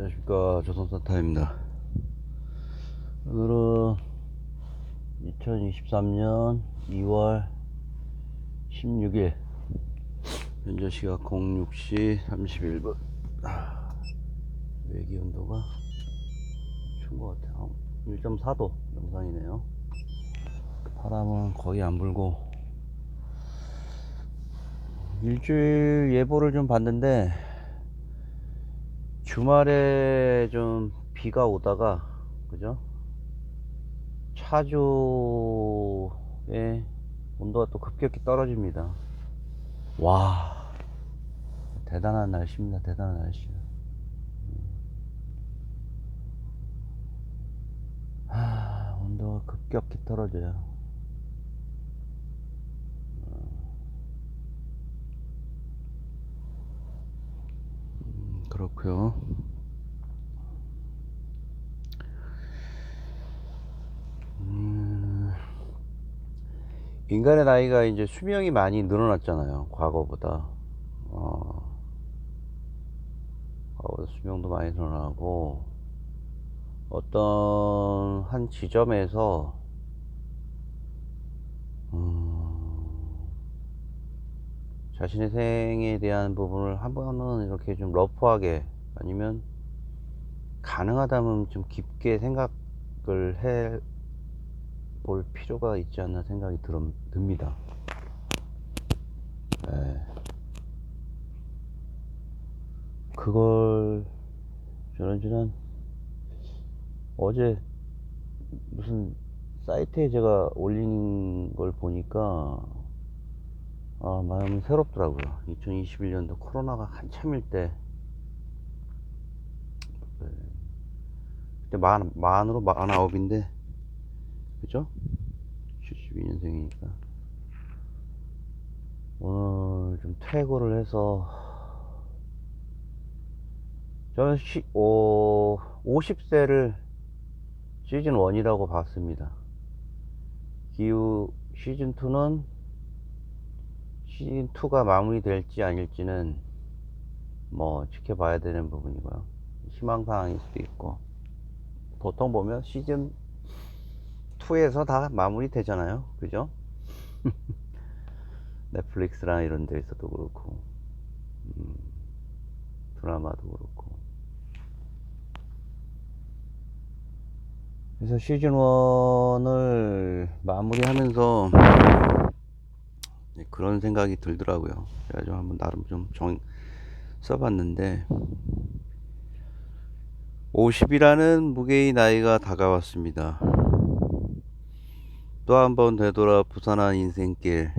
안녕하십니까. 조선산타입니다. 오늘은 2023년 2월 16일 현재 시각 06시 31분. 외기 온도가 추운 것 같아요. 1.4도 영상이네요. 바람은 거의 안 불고 일주일 예보를 좀 봤는데 주말에 좀 비가 오다가 그죠? 차주의 온도가 또 급격히 떨어집니다. 와 대단한 날씨입니다. 대단한 날씨. 하, 온도가 급격히 떨어져요. 음, 그렇고요. 음, 인간의 나이가 이제 수명이 많이 늘어났잖아요. 과거보다. 어, 과거보다 수명도 많이 늘어나고, 어떤 한 지점에서, 음, 자신의 생에 대한 부분을 한 번은 이렇게 좀 러프하게 아니면 가능하다면 좀 깊게 생각을 해 볼 필요가 있지 않나 생각이 들, 듭니다. 네. 그걸 저는 지난 어제 무슨 사이트에 제가 올린 걸 보니까 아, 마음이 새롭더라고요. 2021년도 코로나가 한참일 때, 네. 그때 만, 만으로 만아홉인데, 그죠? 72년생이니까. 오늘 좀 퇴고를 해서, 저는 시, 오, 50세를 시즌 1이라고 봤습니다. 기후 시즌 2는 시즌 2가 마무리될지 아닐지는 뭐 지켜봐야 되는 부분이고요. 희망사항일 수도 있고 보통 보면 시즌 2에서 다 마무리 되잖아요. 그죠? 넷플릭스랑 이런 데에서도 그렇고 음, 드라마도 그렇고 그래서 시즌 1을 마무리하면서 네, 그런 생각이 들더라고요. 제가 좀 한번 나름 좀 정, 써봤는데 50이라는 무게의 나이가 다가왔습니다. 또 한 번 되돌아 부산한 인생길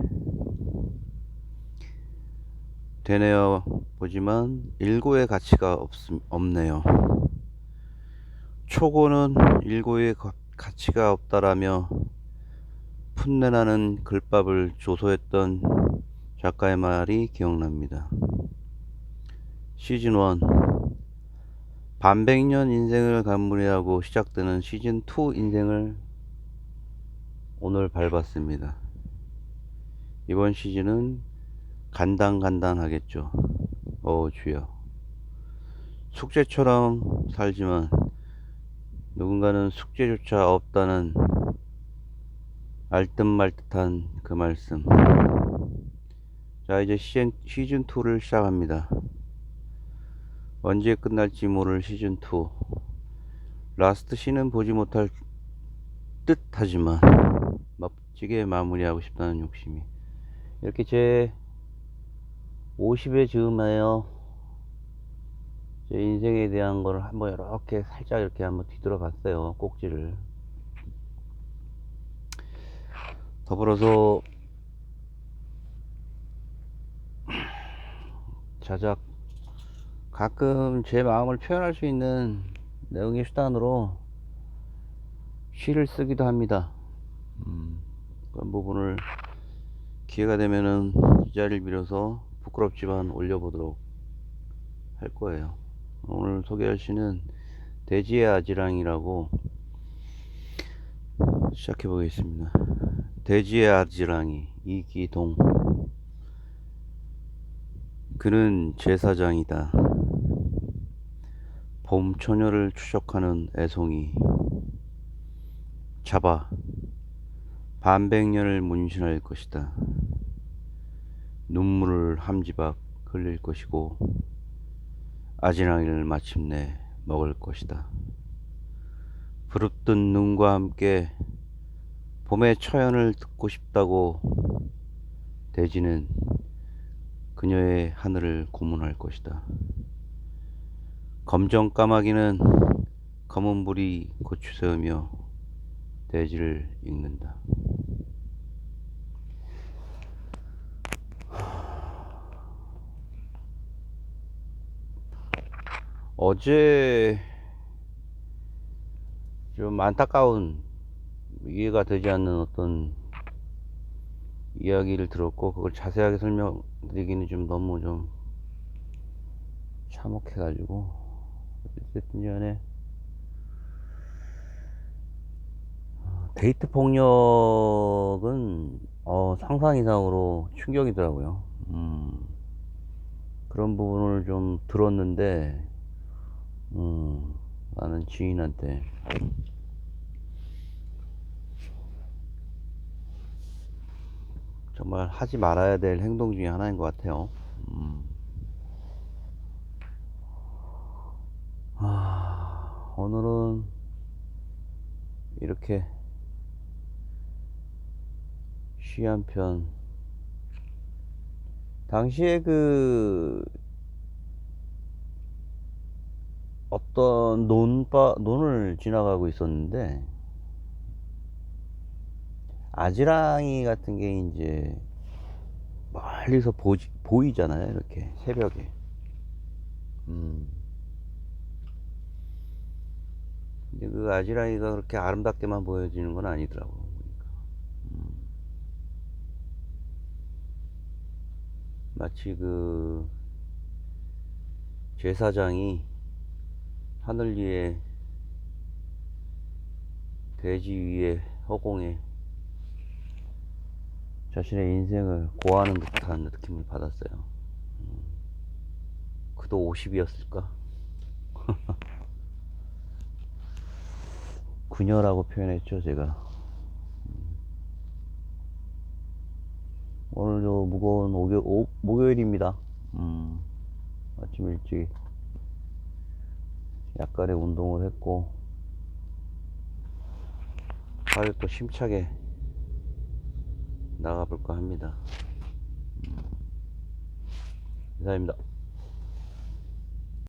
되뇌어 보지만 일고의 가치가 없, 없네요. 초고는 일고의 가- 가치가 없다라며 풋내나는 글밥을 조소했던 작가의 말이 기억납니다. 시즌 1 반백년 인생을 감무리하고 시작되는 시즌 2 인생을 오늘 밟았습니다. 이번 시즌은 간당간당하겠죠. 어 주여. 숙제처럼 살지만 누군가는 숙제조차 없다는 알듯말듯한 그 말씀. 자, 이제 시즌, 시즌2를 시작합니다. 언제 끝날지 모를 시즌2. 라스트 시는 보지 못할 듯 하지만, 멋지게 마무리하고 싶다는 욕심이. 이렇게 제 50에 즈음하여 제 인생에 대한 걸 한번 이렇게 살짝 이렇게 한번 뒤돌아 봤어요. 꼭지를. 더불어서 자작 가끔 제 마음을 표현할 수 있는 내용의 수단으로 시를 쓰기도 합니다. 음, 그런 부분을 기회가 되면은 이 자리를 빌어서 부끄럽지만 올려보도록 할 거예요. 오늘 소개할 시는 돼지의 아지랑이라고 시작해 보겠습니다. 돼지의 아지랑이 이기동 그는 제사장이다. 봄 처녀를 추적하는 애송이 잡아 반백년을 문신할 것이다. 눈물을 함지박 흘릴 것이고 아지랑이를 마침내 먹을 것이다. 부릅뜬 눈과 함께 봄의 처연을 듣고 싶다고 대지는 그녀의 하늘을 고문할 것이다. 검정 까마귀는 검은 불이 고추 세우며 대지를 읽는다. 어제 좀 안타까운 이해가 되지 않는 어떤 이야기를 들었고 그걸 자세하게 설명드리기는 좀 너무 좀 참혹해가지고 어쨌든 간에 데이트 폭력은 어, 상상 이상으로 충격이더라고요. 음, 그런 부분을 좀 들었는데 음, 나는 지인한테 정말 하지 말아야 될 행동 중에 하나인 것 같아요. 음. 아, 오늘은 이렇게 시한 편. 당시에 그 어떤 논바 논을 지나가고 있었는데 아지랑이 같은 게 이제 멀리서 보지, 보이잖아요 이렇게 새벽에 음. 근데 그 아지랑이가 그렇게 아름답게만 보여지는 건 아니더라고 보니까 음. 마치 그 제사장이 하늘 위에 돼지 위에 허공에 자신의 인생을 고하는 듯한 느낌을 받았어요. 음, 그도 50이었을까? 그녀라고 표현했죠, 제가. 음. 오늘도 무거운 목요, 오, 목요일입니다. 음, 아침 일찍 약간의 운동을 했고, 하루 또 심차게 나가볼까 합니다. 음. 이상입니다.